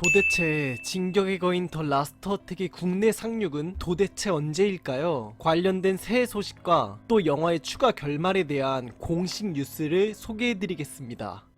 도대체 진격의 거인 더 라스트 어택의 국내 상륙은 도대체 언제일까요? 관련된 새 소식과 또 영화의 추가 결말에 대한 공식 뉴스를 소개해드리겠습니다.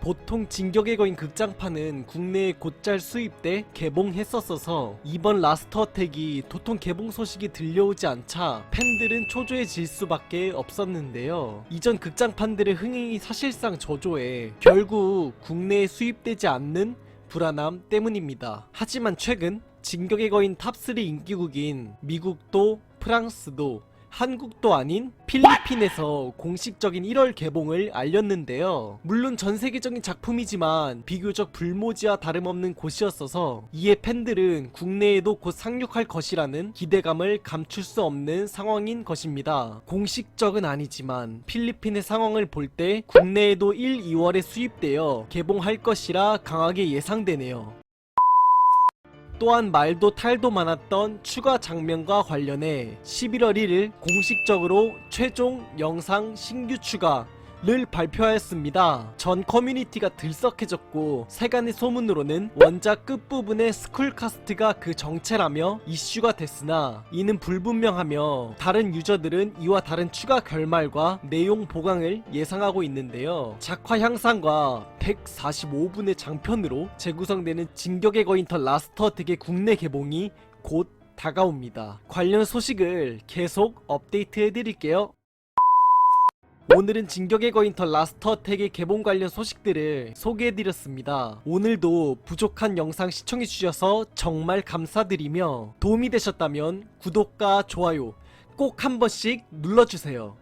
보통 진격의 거인 극장판은 국내에 곧잘 수입돼 개봉했었어서 이번 라스트 어택이 도통 개봉 소식이 들려오지 않자 팬들은 초조해질 수밖에 없었는데요. 이전 극장판들의 흥행이 사실상 저조해 결국 국내에 수입되지 않는 불안함 때문입니다. 하지만 최근 진격의 거인 탑3 인기국인 미국도 프랑스도 한국도 아닌 필리핀에서 공식적인 1월 개봉을 알렸는데요. 물론 전 세계적인 작품이지만 비교적 불모지와 다름없는 곳이었어서 이에 팬들은 국내에도 곧 상륙할 것이라는 기대감을 감출 수 없는 상황인 것입니다. 공식적은 아니지만 필리핀의 상황을 볼 때 국내에도 1, 2월에 수입되어 개봉할 것이라 강하게 예상되네요. 또한 말도 탈도 많았던 추가 장면과 관련해 11월 1일 공식적으로 최종 영상 신규 추가 를 발표하였습니다. 전 커뮤니티가 들썩해졌고 세간의 소문으로는 원작 끝부분의 스쿨카스트가 그 정체라며 이슈가 됐으나 이는 불분명하며 다른 유저들은 이와 다른 추가 결말과 내용 보강을 예상하고 있는데요. 작화 향상과 145분의 장편으로 재구성되는 진격의 거인 더 라스트 어택의 국내 개봉이 곧 다가옵니다. 관련 소식을 계속 업데이트 해드릴게요. 오늘은 진격의 거인 더 라스트 어택의 개봉 관련 소식들을 소개해드렸습니다. 오늘도 부족한 영상 시청해주셔서 정말 감사드리며 도움이 되셨다면 구독과 좋아요 꼭 한 번씩 눌러주세요.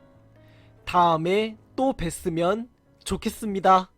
다음에 또 뵀으면 좋겠습니다.